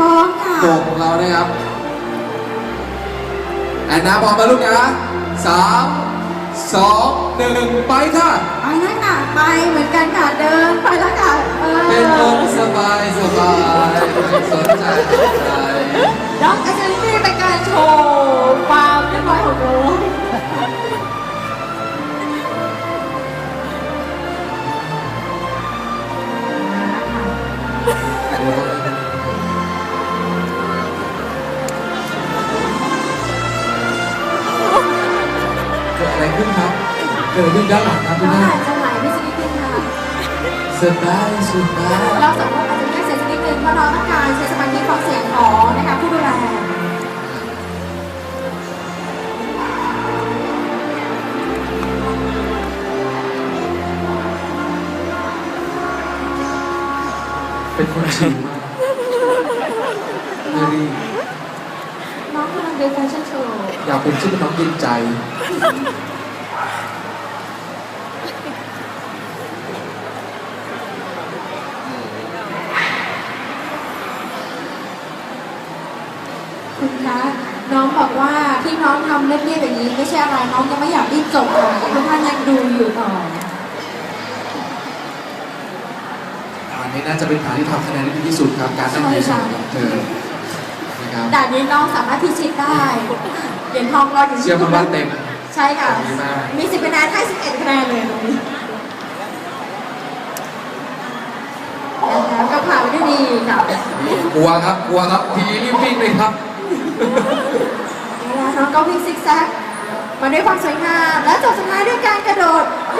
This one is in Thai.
พร้อมค่ะโด่งของเรานะครับแอนนาพร้อมมาลูกนะสามสองหนึ่งไปค่ะไปแล้วค่ะไปเหมือนกันค่ะเดินไปแล้วค่ะเออเป็นลมสบายสบาย ขึ้นครับเกิดอะไรขึ้นด้านหลังครับคุน้ณองแม่อาจจะไหลไม่สักนิดนึงค่ะสบายสบายเราสองคนอาจจะแยกเสียงสักนิดนึงเพราะน้องต้องการใช้สมาธิฟังเสียงของนะคะผู้ดูแลเป็นคนชิลมากไม่รีบน้องกำลังดูแฟชั่นโชว์อยากเป็นชื่อน้องยินใจ คุณคะน้องบอกว่าที่น้องทำเรียบๆอย่างนี้ไม่ใช่อะไรน้องยังไม่อยากรีบจบค่ะทุกท่านยังดูอยู่ต่ออันนี้น่าจะเป็นฐานที่ทำคะแนนได้ดีที่สุดครับ การนั่งเฉยๆของเธอนะครับด่านนี้น้องสามารถพิชิตได้เหรียญทองรออยู่ที่เชื่อมันว่าเต็มใช่ค่ะดีมากมีสิบคะแนนให้สิบเอ็ดคะแนนเลยตรงนี้แล้วก็ผ่านไปด้วยดีค่ะกลัวครับกลัวครับทีนี้รีบวิ่งเลยครับแล้วน้องก็วิ่งซิกแซกมาด้วยความสวยงามและจบสุดท้ายด้วยการกระโดดเรียบร้อยแล้วกลับไปแล้วค่ะสวัสดี